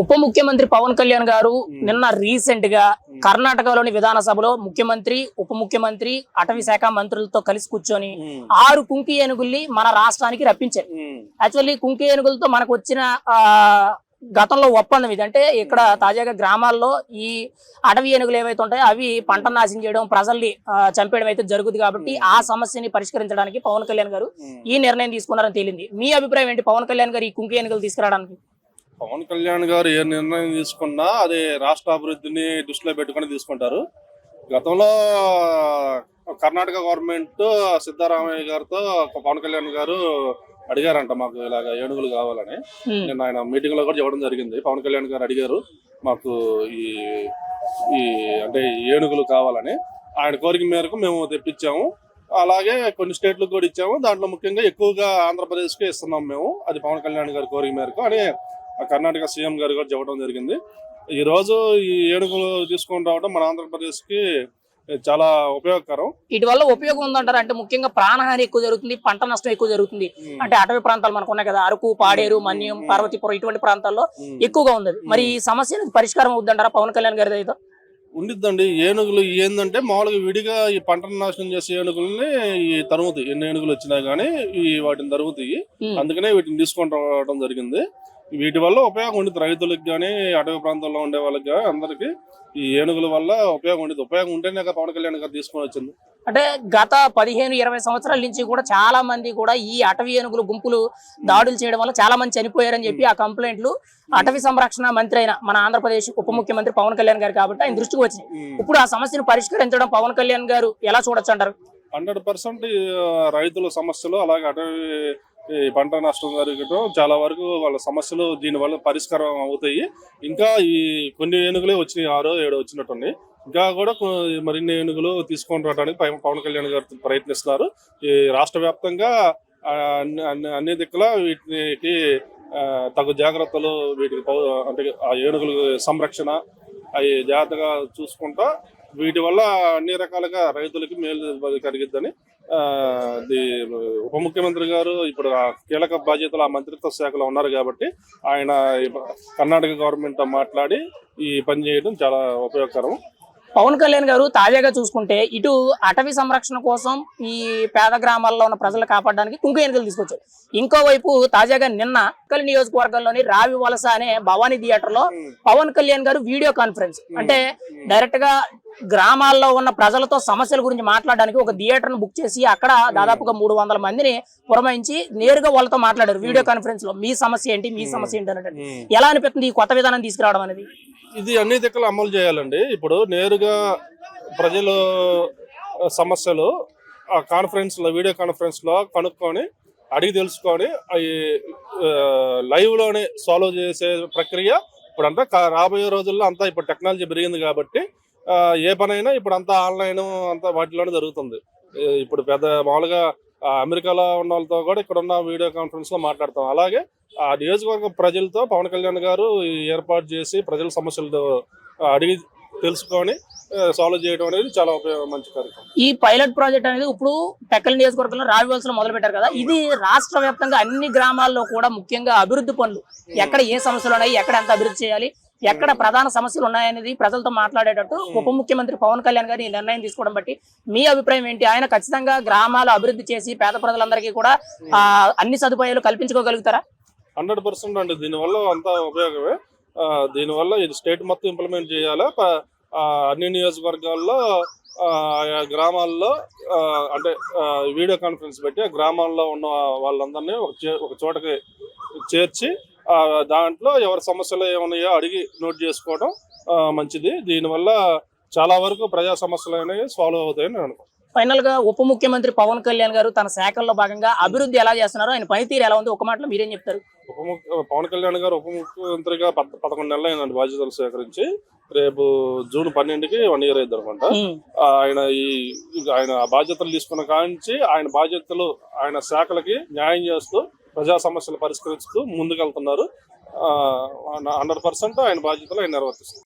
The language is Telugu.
ఉప ముఖ్యమంత్రి పవన్ కళ్యాణ్ గారు నిన్న రీసెంట్గా కర్ణాటకలోని విధానసభలో ముఖ్యమంత్రి ఉప ముఖ్యమంత్రి అటవీ శాఖ మంత్రులతో కలిసి కూర్చొని ఆరు కుంకి ఏనుగుల్ని మన రాష్ట్రానికి రప్పించారు. యాక్చువల్లీ కుంకి ఏనుగులతో మనకు వచ్చిన గతంలో ఒప్పందం ఇది. అంటే ఇక్కడ తాజాగా గ్రామాల్లో ఈ అటవీ ఏనుగులు ఏవైతే ఉంటాయో అవి పంట నాశనం చేయడం ప్రజల్ని చంపేయడం అయితే జరుగుతుంది కాబట్టి ఆ సమస్యని పరిష్కరించడానికి పవన్ కళ్యాణ్ గారు ఈ నిర్ణయం తీసుకున్నారని తేలింది. మీ అభిప్రాయం ఏంటి? పవన్ కళ్యాణ్ గారు ఈ కుంకి ఏనుగులు తీసుకురావడానికి? పవన్ కళ్యాణ్ గారు ఏ నిర్ణయం తీసుకున్నా అది రాష్ట్ర అభివృద్ధిని దృష్టిలో పెట్టుకొని తీసుకుంటారు. గతంలో కర్ణాటక గవర్నమెంట్ సిద్ధరామయ్య గారితో పవన్ కళ్యాణ్ గారు అడిగారంట మాకు ఇలాగ ఏనుగులు కావాలని. నేను ఆయన మీటింగ్లో కూడా చెప్పడం జరిగింది. పవన్ కళ్యాణ్ గారు అడిగారు మాకు ఈ ఈ అంటే ఏనుగులు కావాలని. ఆయన కోరిక మేరకు మేము తెప్పించాము. అలాగే కొన్ని స్టేట్లకు కూడా ఇచ్చాము. దాంట్లో ముఖ్యంగా ఎక్కువగా ఆంధ్రప్రదేశ్కే ఇస్తున్నాం మేము. అది పవన్ కళ్యాణ్ గారి కోరిక మేరకు అని కర్ణాటక సీఎం గారు కూడా చెప్పడం జరిగింది. ఈ రోజు ఈ ఏనుగులు తీసుకొని రావడం మన ఆంధ్రప్రదేశ్కి చాలా ఉపయోగకరం. వీటి వల్ల ఉపయోగం ఉందంటారు. అంటే ముఖ్యంగా ప్రాణహాని ఎక్కువ జరుగుతుంది పంట నష్టం ఎక్కువ జరుగుతుంది. అంటే అటవీ ప్రాంతాలు మనకు ఉన్నాయి కదా అరకు పాడేరు మన్యం పార్వతీపురం ఇటువంటి ప్రాంతాల్లో ఎక్కువగా ఉంది. మరి ఈ సమస్య పరిష్కారం అవుతుందంటారా పవన్ కళ్యాణ్ గారి అయితే ఉండిద్దండి. ఏనుగులు ఏందంటే మామూలుగా విడిగా ఈ పంటను నాశనం చేసే ఏనుగుల్ని ఈ తరుముతాయి. ఎన్ని ఏనుగులు వచ్చినా గానీ ఈ వాటిని తరుగుతాయి. అందుకనే వీటిని తీసుకొని రావడం జరిగింది. వీటి వల్ల ఉపయోగం ఉండదు. రైతులకు కానీ అటవీ ప్రాంతాల్లో ఉండే వాళ్ళకి కానీ అందరికి ఈ ఏనుగుల వల్ల ఉపయోగం ఉండదు. ఉపయోగం ఉంటేనే పవన్ కళ్యాణ్ గారు తీసుకొని వచ్చింది. అంటే గత పదిహేను ఇరవై సంవత్సరాల నుంచి కూడా చాలా మంది కూడా ఈ అటవీ ఏనుగులు గుంపులు దాడులు చేయడం వల్ల చాలా మంది చనిపోయారని చెప్పి ఆ కంప్లైంట్లు అటవీ సంరక్షణ మంత్రి అయిన మన ఆంధ్రప్రదేశ్ ఉప ముఖ్యమంత్రి పవన్ కళ్యాణ్ గారు కాబట్టి ఆయన దృష్టికి వచ్చినాయి. ఇప్పుడు ఆ సమస్యను పరిష్కరించడం పవన్ కళ్యాణ్ గారు ఎలా చూడొచ్చు అంటారు? హండ్రెడ్ పర్సెంట్ రైతుల సమస్యలు అలాగే అటవీ ఈ పంట నష్టం జరగడం చాలా వరకు వాళ్ళ సమస్యలు దీని వల్ల పరిష్కారం అవుతాయి. ఇంకా ఈ కొన్ని ఏనుగులే వచ్చినాయి ఆరో ఏడో వచ్చినట్టున్నాయి. ఇంకా కూడా మరిన్ని ఏనుగులు తీసుకొని రావడానికి పవన్ కళ్యాణ్ గారు ప్రయత్నిస్తున్నారు. ఈ రాష్ట్ర వ్యాప్తంగా అన్ని అన్ని- అన్ని దిక్కుల వీటికి తగు జాగ్రత్తలు వీటికి అంటే ఆ ఏనుగుల సంరక్షణ అవి జాగ్రత్తగా చూసుకుంటా వీటి వల్ల అన్ని రకాలుగా రైతులకి మేలు కలిగిద్దని ఆ, ఉప ముఖ్యమంత్రి గారు ఇప్పుడు కీలక బాధ్యతలు ఆ మంత్రిత్వ శాఖలో ఉన్నారు కాబట్టి ఆయన కర్ణాటక గవర్నమెంట్తో మాట్లాడి ఈ పని చేయడం చాలా ఉపయోగకరం. పవన్ కళ్యాణ్ గారు తాజాగా చూసుకుంటే ఇటు అటవీ సంరక్షణ కోసం ఈ పేద గ్రామాల్లో ఉన్న ప్రజలు కాపాడడానికి కుంకు ఎన్నికలు తీసుకొచ్చారు. ఇంకోవైపు తాజాగా నిన్న కలి నియోజకవర్గంలోని రావి వలస అనే భవానీ థియేటర్లో పవన్ కళ్యాణ్ గారు వీడియో కాన్ఫరెన్స్. అంటే డైరెక్ట్గా గ్రామాల్లో ఉన్న ప్రజలతో సమస్యల గురించి మాట్లాడడానికి ఒక థియేటర్ను బుక్ చేసి అక్కడ దాదాపుగా మూడు వందల మందిని పురమాయించి నేరుగా వాళ్ళతో మాట్లాడారు వీడియో కాన్ఫరెన్స్లో. మీ సమస్య ఏంటి? మీ సమస్య ఏంటి అన్నట్టు. ఎలా అనిపిస్తుంది ఈ కొత్త విధానం తీసుకురావడం అనేది? ఇది అన్ని దిక్కులు అమలు చేయాలండి. ఇప్పుడు నేరుగా ప్రజలు సమస్యలు ఆ కాన్ఫరెన్స్లో వీడియో కాన్ఫరెన్స్లో కనుక్కొని అడిగి తెలుసుకొని అవి లైవ్లోనే సాల్వ్ చేసే ప్రక్రియ ఇప్పుడు అంతా కా- రాబోయే రోజుల్లో అంతా ఇప్పుడు టెక్నాలజీ పెరిగింది కాబట్టి ఏ పనైనా ఇప్పుడు అంతా ఆన్లైన్ అంతా వాటిలోనే జరుగుతుంది. ఇప్పుడు పెద్ద మామూలుగా అమెరికాలో ఉన్న వాళ్ళతో కూడా ఇక్కడ ఉన్న వీడియో కాన్ఫరెన్స్లో మాట్లాడతాం. అలాగే ఆ నియోజకవర్గ ప్రజలతో పవన్ కళ్యాణ్ గారు ఏర్పాటు చేసి ప్రజల సమస్యలు ఆ, అడిగి తెలుసుకొని సాల్వ్ చేయడం అనేది చాలా మంచి కార్యక్రమం. ఈ పైలట్ ప్రాజెక్ట్ అనేది ఇప్పుడు టెక్కల్ నియోజకవర్గంలో రావివలసలో మొదలు పెట్టారు కదా. ఇది రాష్ట్ర వ్యాప్తంగా అన్ని గ్రామాల్లో కూడా ముఖ్యంగా అభివృద్ధి పనులు. ఎక్కడ ఏ సమస్యలు ఉన్నాయి ఎక్కడ ఎంత అభివృద్ధి చేయాలి ఎక్కడ ప్రధాన సమస్యలు ఉన్నాయనేది ప్రజలతో మాట్లాడేటట్టు ఉప ముఖ్యమంత్రి పవన్ కళ్యాణ్ గారు ఈ నిర్ణయం తీసుకోవడం బట్టి మీ అభిప్రాయం ఏంటి? ఆయన ఖచ్చితంగా గ్రామాలు అభివృద్ధి చేసి పేద ప్రజలందరికీ కూడా అన్ని సదుపాయాలు కల్పించుకోగలుగుతారా? హండ్రెడ్ పర్సెంట్ అండి. దీనివల్ల అంతా ఉపయోగమే. దీనివల్ల ఇది స్టేట్ మొత్తం ఇంప్లిమెంట్ చేయాలి? ఆ, అన్ని నియోజకవర్గాల్లో ఆయా గ్రామాల్లో అంటే వీడియో కాన్ఫరెన్స్ పెట్టి ఆ గ్రామాల్లో ఉన్న వాళ్ళందరినీ ఒక చే- ఒక చోటకి చేర్చి దాంట్లో ఎవరి సమస్యలు ఏమున్నాయో అడిగి నోట్ చేసుకోవడం మంచిది. దీనివల్ల చాలా వరకు ప్రజా సమస్యలు అనేవి సాల్వ్ అవుతాయని నేను అనుకుంటున్నాను. ఫైనల్గా ఉప ముఖ్యమంత్రి పవన్ కళ్యాణ్ గారు తన శాఖల్లో భాగంగా అభివృద్ధి ఎలా చేస్తున్నారో ఆయన పనితీరు ఎలా ఉంది ఒక మాటలో మీరేం చెప్తారు? ఉప పవన్ కళ్యాణ్ గారు ఉప ముఖ్యమంత్రిగా పద్- పదకొండు నెలలు అయిందండి బాధ్యతలు స్వీకరించి రేపు జూన్ పన్నెండుకి వన్ ఇయర్ అయింది అనమాట. ఆయన ఈ ఆయన బాధ్యతలు తీసుకున్న కాంచి ఆయన బాధ్యతలు ఆయన శాఖలకి న్యాయం చేస్తూ ప్రజా సమస్యలు పరిష్కరిస్తూ ముందుకెళ్తున్నారు. హండ్రెడ్ పర్సెంట్ ఆయన బాధ్యతలు ఆయన నిర్వర్తిస్తారు.